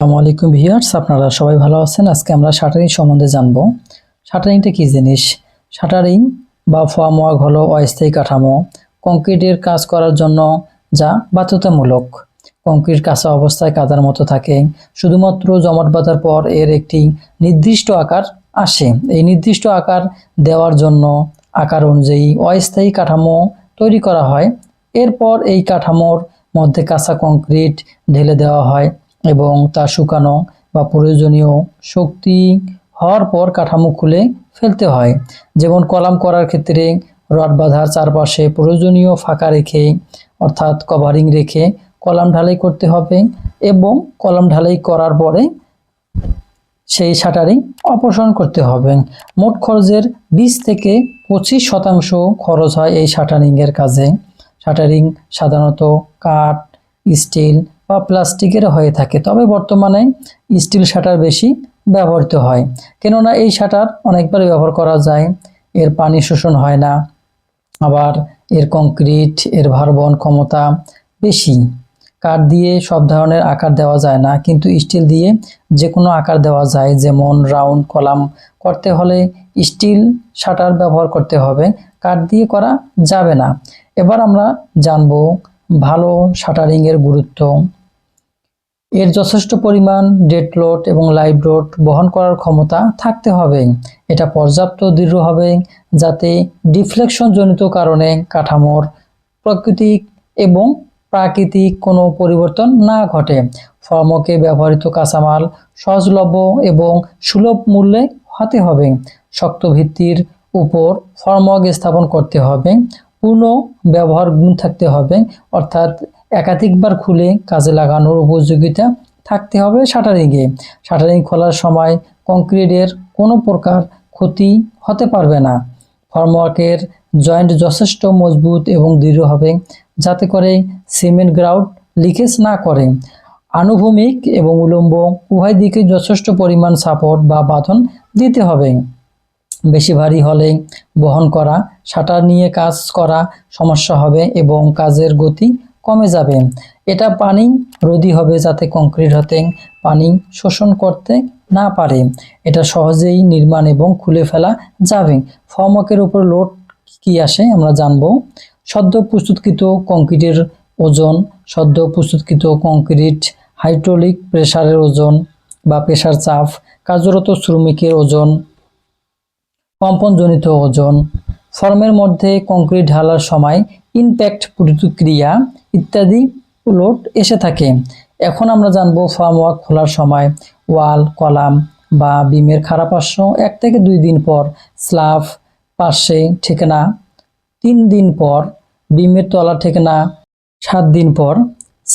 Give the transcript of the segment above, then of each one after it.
আলাইকুম ভিউয়ার্স, আপনারা সবাই ভালো আছেন? আজকে আমরা শাটারিং সম্বন্ধে জানব। শাটারিংটা কী জিনিস? শাটারিং বা ফোয়ামওয়ার্ক হলো অস্থায়ী কাঠামো, কংক্রিটের কাজ করার জন্য যা বাধ্যতামূলক। কংক্রিট কাঁচা অবস্থায় কাদার মতো থাকে, শুধুমাত্র জমাট বাঁধার পর এর একটি নির্দিষ্ট আকার আসে। এই নির্দিষ্ট আকার দেওয়ার জন্য আকার অনুযায়ী অস্থায়ী কাঠামো তৈরি করা হয়। এরপর এই কাঠামোর মধ্যে কাঁচা কংক্রিট ঢেলে দেওয়া হয়। এবং তা শুকানো বা প্রয়োজনীয় শক্তি হওয়ার পর কাঠামো খুলে ফেলতে হয়। যেমন কলাম করার ক্ষেত্রে রড বাঁধার চারপাশে প্রয়োজনীয় ফাঁকা রেখে, অর্থাৎ কভারিং রেখে কলাম ঢালাই করতে হবে এবং কলাম ঢালাই করার পরে সেই শাটারিং অপসারণ করতে হবে। মোট খরচের বিশ থেকে পঁচিশ শতাংশ খরচ হয় এই শাটারিংয়ের কাজে। শাটারিং সাধারণত কাঠ, স্টিল বা প্লাস্টিকের হয়ে থাকে। তবে বর্তমানে স্টিল শাটার বেশি ব্যবহৃত হয়। কেননা এই শাটার অনেকবার ব্যবহার করা যায়। এর পানি শোষণ হয় না। আবার এর কংক্রিট এর ভারবহন ক্ষমতা বেশি। কাঠ দিয়ে সব ধরনের আকার দেওয়া যায় না। কিন্তু স্টিল দিয়ে যে কোনো আকার দেওয়া যায়। যেমন রাউন্ড কলাম করতে হলে স্টিল শাটার ব্যবহার করতে হবে। কাঠ দিয়ে করা যাবে না। এবার আমরা জানব ভালো শাটারিংয়ের গুরুত্ব। এর যথেষ্ট পরিমাণ ডেড লোড এবং লাইভ লোড বহন করার ক্ষমতা থাকতে হবে। এটা পর্যাপ্ত দৃঢ় হবে যাতে ডিফ্লেকশন জনিত কারণে কাঠামোর প্রাকৃতিক এবং প্রাকৃতিক কোনো পরিবর্তন না ঘটে। ফর্মকে ব্যবহৃত কাঁচামাল সহজলভ্য এবং সুলভ মূল্যে হতে হবে। শক্ত ভিত্তির উপর ফর্মক স্থাপন করতে হবে। পূর্ণ ব্যবহার গুণ থাকতে হবে। অর্থাৎ একাধিকবার খুলে কাজে লাগানোর উপযোগিতা থাকতে হবে শাটারিংয়ে। শাটারিং খোলার সময় কংক্রিটের কোনো প্রকার ক্ষতি হতে পারবে না। ফর্মওয়ার্কের জয়েন্ট যথেষ্ট মজবুত এবং দৃঢ় হবে, যাতে করে সিমেন্ট গ্রাউন্ড লিকেজ না করে। আনুভূমিক এবং উলম্ব উভয় দিকে যথেষ্ট পরিমাণ সাপোর্ট বা বাঁধন দিতে হবে। বেশি ভারী হলে বহন করা, শাটার নিয়ে কাজ করা সমস্যা হবে এবং কাজের গতি কমে যাবে। এটা পানি রোধী হবে যাতে কংক্রিট হতে পানি শোষণ করতে না পারে। এটা সহজেই নির্মাণ এবং খুলে ফেলা যাবে। ফর্মকের উপর লোড কি আসে আমরা জানব। সদ্য প্রস্তুতকৃত কংক্রিটের ওজন, সদ্য প্রস্তুতকৃত কংক্রিট হাইড্রোলিক প্রেসারের ওজন বা প্রেসার চাপ, কার্যরত শ্রমিকের ওজন, কম্পনজনিত ওজন ফর্মের মধ্যে কংক্রিট ঢালার সময় ইনপ্যাক্ট প্রতিক্রিয়া ইত্যাদি লোড এসে থাকে। এখন আমরা জানব ফর্মওয়ার্ক খোলার সময় ওয়াল কলাম বা বিমের খারাপ পার্শ্ব এক থেকে দুই দিন পর স্লাব পাশে ঠিকানা তিন দিন পর বিমের তলা ঠিকানা সাত দিন পর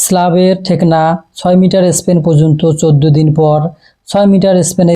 স্লাবের ঠিকানা ছয় মিটার স্পেন পর্যন্ত চোদ্দ দিন পর, ছয় মিটার স্পেনে